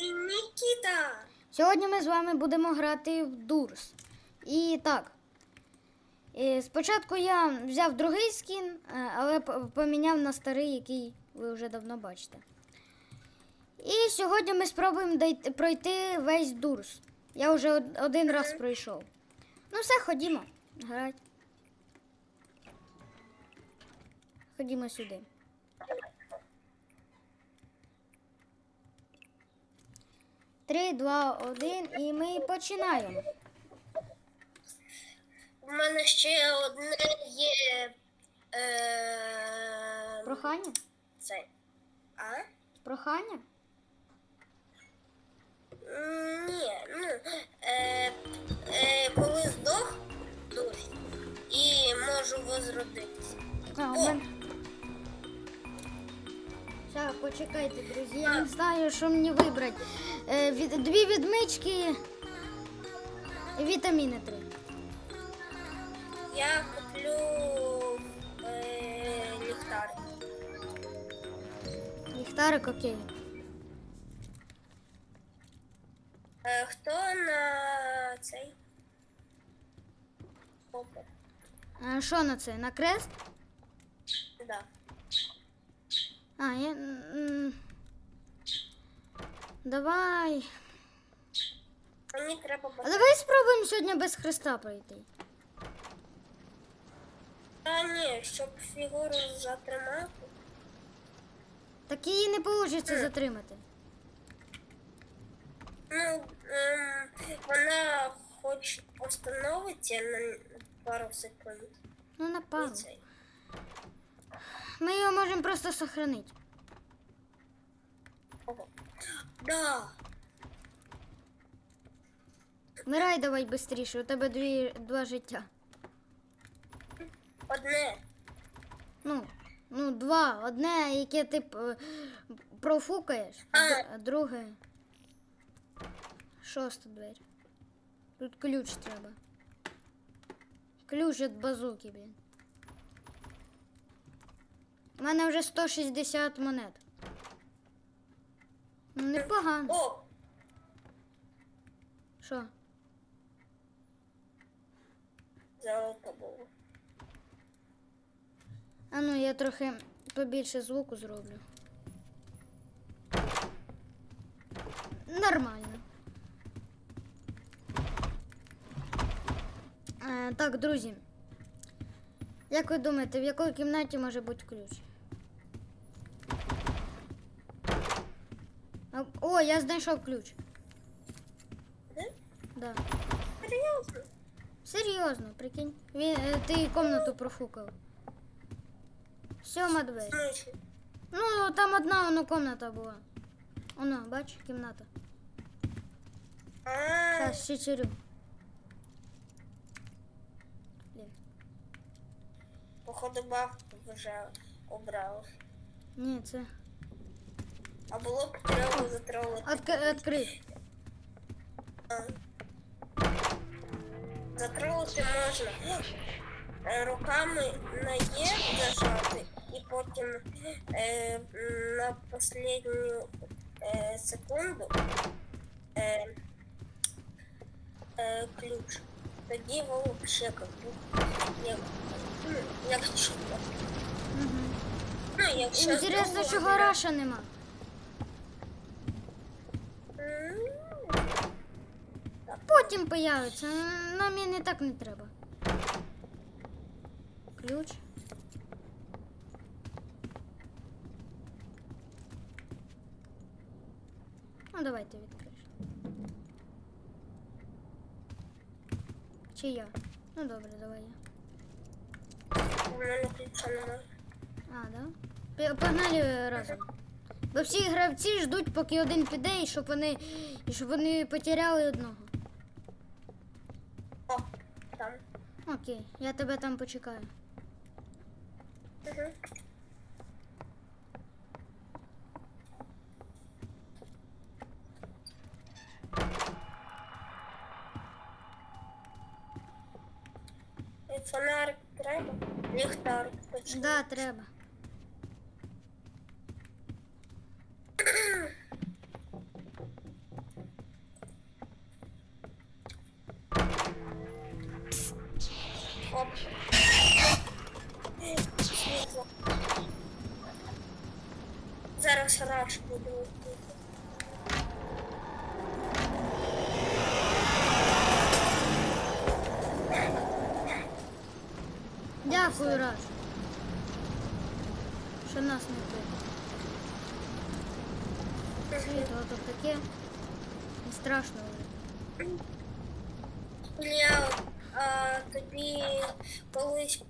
І Нікіта. Сьогодні ми з вами будемо грати в Дурс. І так. е, Спочатку я взяв другий скін, е, але поміняв на старий, який ви вже давно бачите. І сьогодні ми спробуємо пройти весь Дурс. Я вже один раз пройшов. Ну все, ходімо. Грати. Ходімо сюди. Три, два, один, і ми починаємо. У мене ще одне є. Е... Прохання? Це. А? Прохання? Ні, ну. Е... Е... Коли здох дощ і можу возродитися. А, у Зараз, почекайте, друзі. Я не знаю, що мені вибрати. Е, від... Дві відмички і вітаміни три. Я куплю е... ліхтар. Ліхтарик, окей. Е... Хто на цей? Опа. А що на це? На крест? Да. А, я. Давай. Мені треба А давай спробуємо сьогодні без хреста пройти. А ні, щоб фігуру затримати. Так її не вийде затримати. Ну, ем, вона хоч остановиться на пару секунд. Ну, на пару. Ми його можемо просто сохранити. Да. Мирай давай швидше, у тебе дві, два життя. Одне. Ну, ну, два. Одне, яке ти п- профукаєш, а, друге. Шоста двері. Тут ключ треба. Ключ від базуки, блін. У мене вже 160 монет. Ну, непогано. О, Що? золото було. А ну, я трохи побільше звуку зроблю. Нормально. Е, так, друзі. Як ви думаєте, в якій кімнаті може бути ключ? О, я знайшов ключ. Де? Да. Серйозно? Серйозно, прикинь. Він, е, ти комнату профукав. Сьома двері. Ну, там одна воно комната була. Оно, бач, кімната. Зараз ще чирю. Походу баг вже обрав. Ні, це. А було б треба затролити. Отк-. А. Затролити можна е, руками на Є зажати і потім е, на останню е, секунду е, е, ключ. Тоді вообще як будто як, ну, як чудо. Угу. Ну, якщо Інтересно, чого раша нема. М, Потім появиться. Нам і не так не треба. Ключ. Ну, давайте відкриєш. Чи я? Ну добре, давай я. У мене ключа немає. А, да? Погнали разом. Бо всі гравці ждуть, поки один піде, і щоб вони, і щоб вони потеряли одного. О, там. Окей, я тебе там почекаю. Угу. Фонарик треба? Ліхтар. Так, Да, треба. Дякую, Раш. Що нас не бив. Світло тут таке. Не страшно вже. Ілля, а тобі колись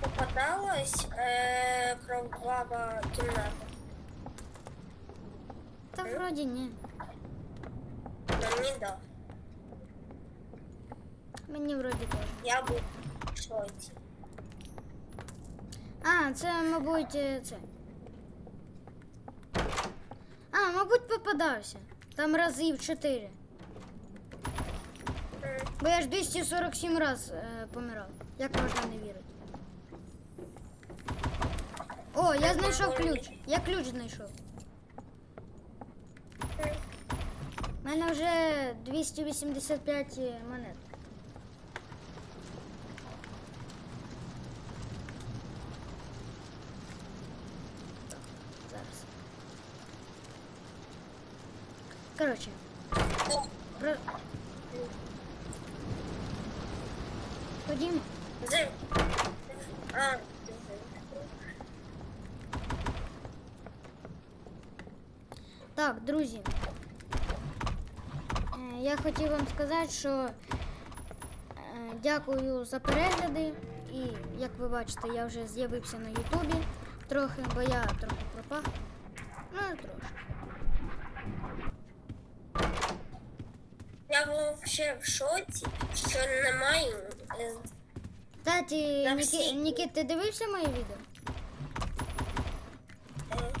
попадалась е, кровава кімната? Та вроді ні. Мені да. Мені вроді теж. Я був в шоці. А, це, мабуть, е, це. А, мабуть, попадався. Там разів 4. Бо я ж 247 раз е, помирав. Як можна не вірити? О, я знайшов ключ. Я ключ знайшов. м. У мене вже 285 монет. Зараз. Коротше, про... ходімо. Так, друзі. Е, Я хотів вам сказати, що е, дякую за перегляди. І як ви бачите, я вже з'явився на Ютубі трохи, бо я трохи пропав. Ну, трохи. Я був ще в шоці, що немає. е, Кстати, Ніки... Нікіт, ти дивився моє відео? е,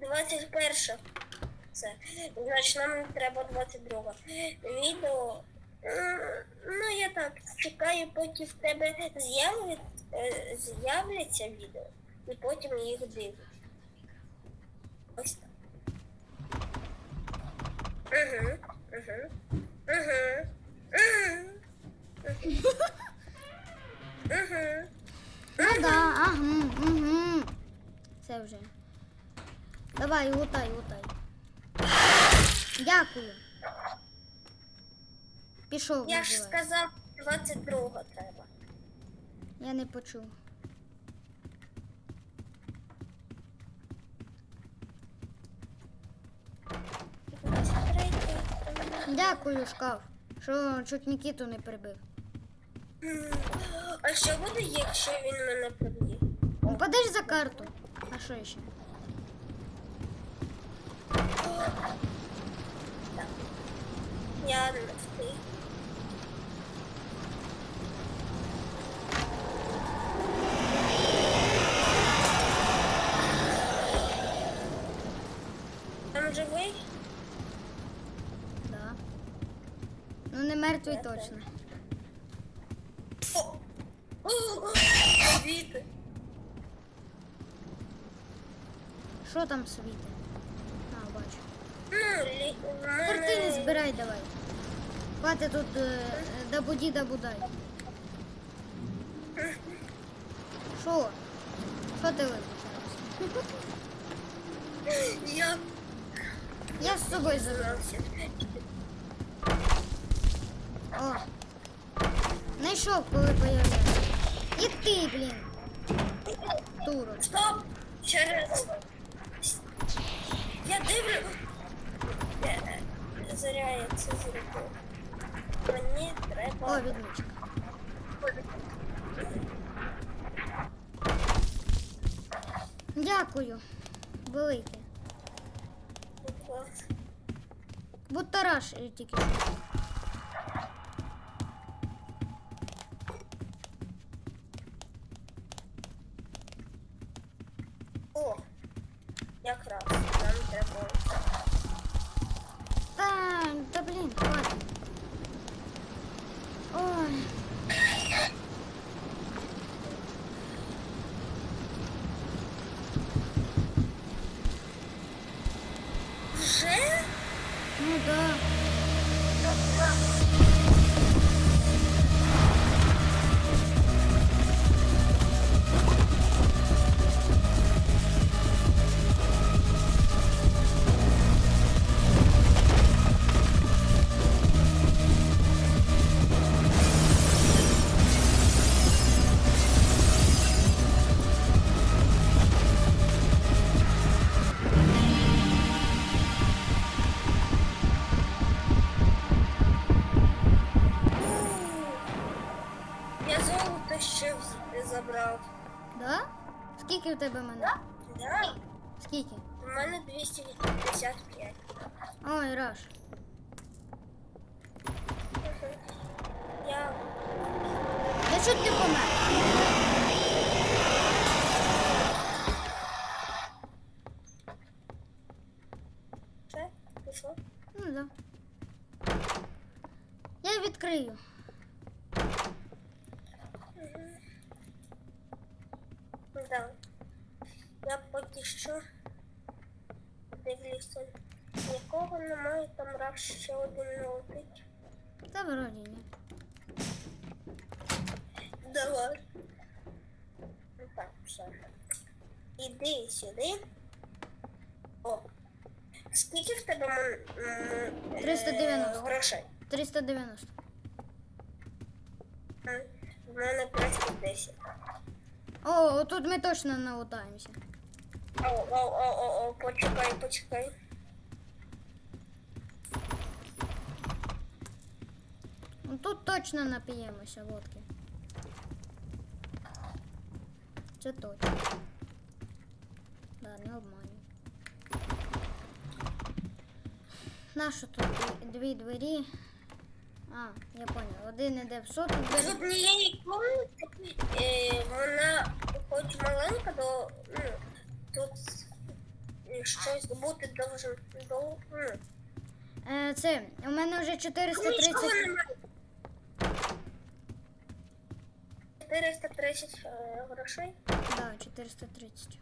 21. Це. Значить, нам треба 22. Відео. Ну, я так чекаю, поки в тебе е, з'являться відео, і потім їх дивлюсь. Ось так. Угу, угу, угу, угу, угу. Ну да, ага, угу. Це вже. Давай, лутай, лутай. Дякую. Пішов. Я ж називається. сказав, 22 треба. Я не почув. Дякую, шкаф, що чуть Нікіту не прибив. А що буде, якщо він мене поб'є? Ну, подаж за карту. А що ще? Не встиг. Там живий? Да. Ну не мертвий точно. О! О! Звідти. Що там світить? А, бачу. Ну, лі... в мене- Картини збирай давай. Хватить тут е, дабуді дабудай. Що? Що ти виключаєш? Я Я з собою забрав. знався. О. Знайшов, коли появляється. І ти, блін. Турок. Стоп! Через. Я дивлю. Заря я це зробив. Мені О, треба. відмічка. Дякую. Велике. Будто раш е, тільки що. О! Якраз нам треба. Та, та блін, хватить. Ой. Вже? Ну да. Золото ще вз- забрав. Да? Скільки в тебе мене? Да? Скільки? У мене 255. Ой, Раш. Я Я чуть не помер. все пішло. Ну да. Я відкрию. Да. Я поки що дивлюся. Нікого немає, там раз ще один не летить. Та вроді ні. Давай. Ну Так, все. Іди сюди. О. Скільки в тебе м- м- 390. е, грошей? 390. М, В мене 310. О, тут ми точно налутаємося. О, о, о, о, о, почекай, почекай. Ну, Тут точно нап'ємося водки. Це точно. Да, не обманю. Нащо тут дві- дві двері? А, я понял. Один іде в соту З двері. однієї кімнати, е, вона хоч маленька, то ну, тут щось бути должен. До, ну, Е, це, у мене вже нічого 430. немає. 430 е, грошей. Да, 430.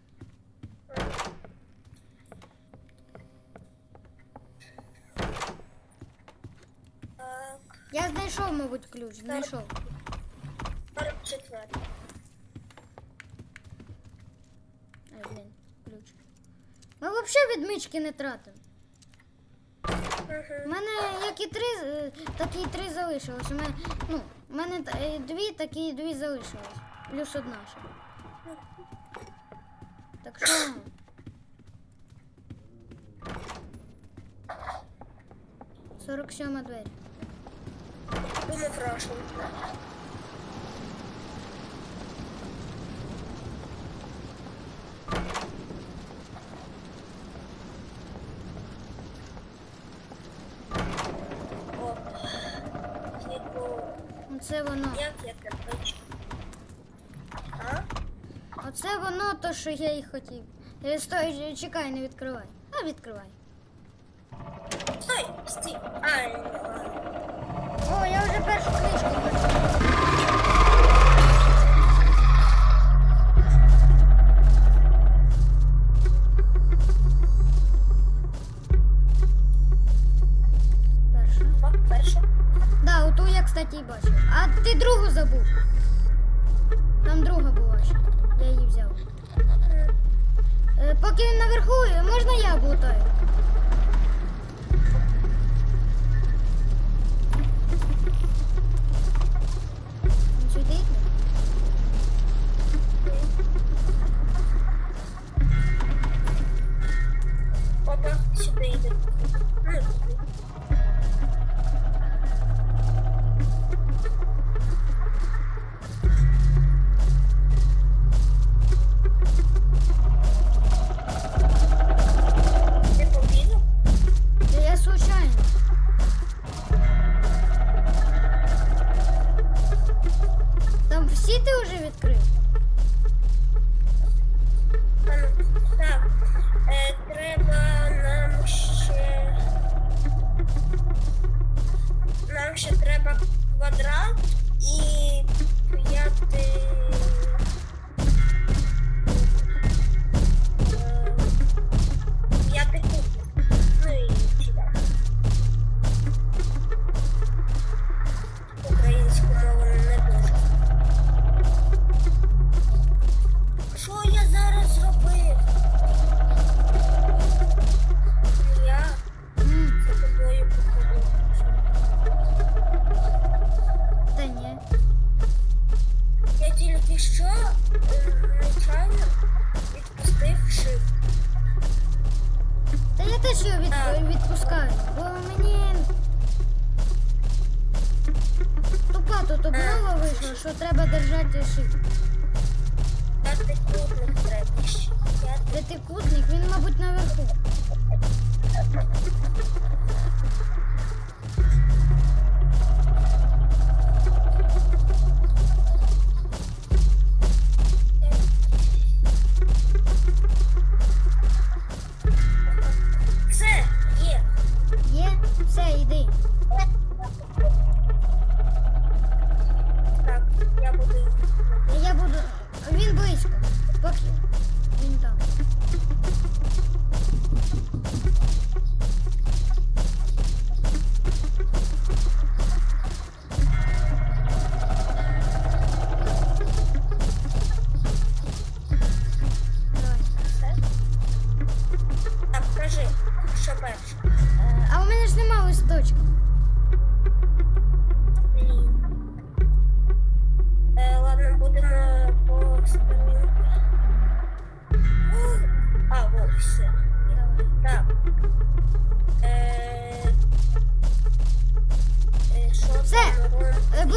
Так, Я знайшов, мабуть, ключ. Знайшов. 44. Ай, блін, ключ. Ми взагалі відмички не тратимо. У мене як і три, е, так і три залишилось. У мене, ну, у мене е, дві, так і дві залишилось. Плюс одна ще. Так що. ну. Сорок сьома двері. Думав Рашен. О, типу, Оце воно. як я тебе бачу? А? Оце воно що я і хотів. Е, Стой, чекай, не відкривай. А відкривай. Стой, стій. А. О, я вже першу книжку квадрат і п'яти. І що е, нечайно відпустив шип. Та я теж його від... відпускаю, бо мені тупа тут обнова е, вийшла, що треба держати шип. П'ятикутник треба. П'ятикутник, він, мабуть, наверху.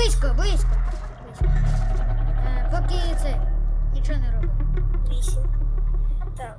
близько, близько. близько. Е, поки це нічого не робимо. Вісім. Так.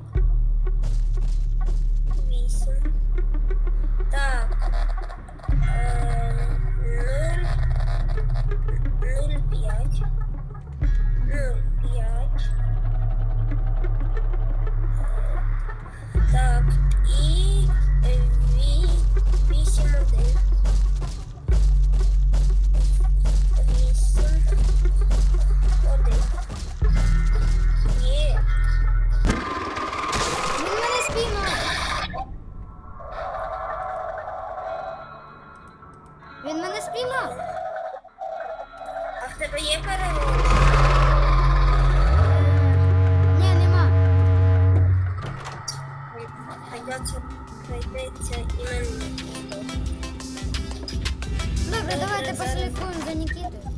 Скидывай.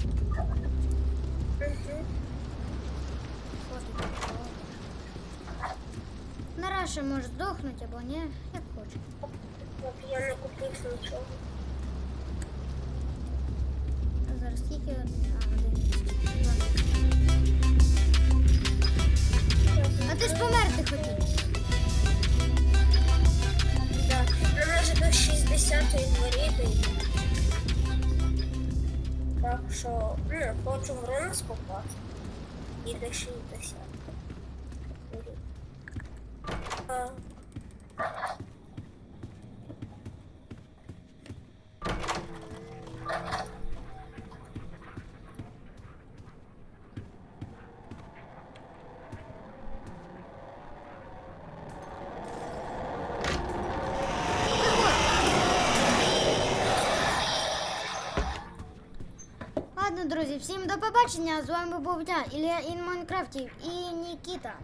Нараша може здохнути або ні, як хоче. Я не купив нічого. А зараз скільки А ти ж померти хотів. Так, у нас до 60-ї дворі що ну, хочу врона скупати. І до 60. побачення! З вами був я, Ілля Ін Майнкрафтів і Нікіта.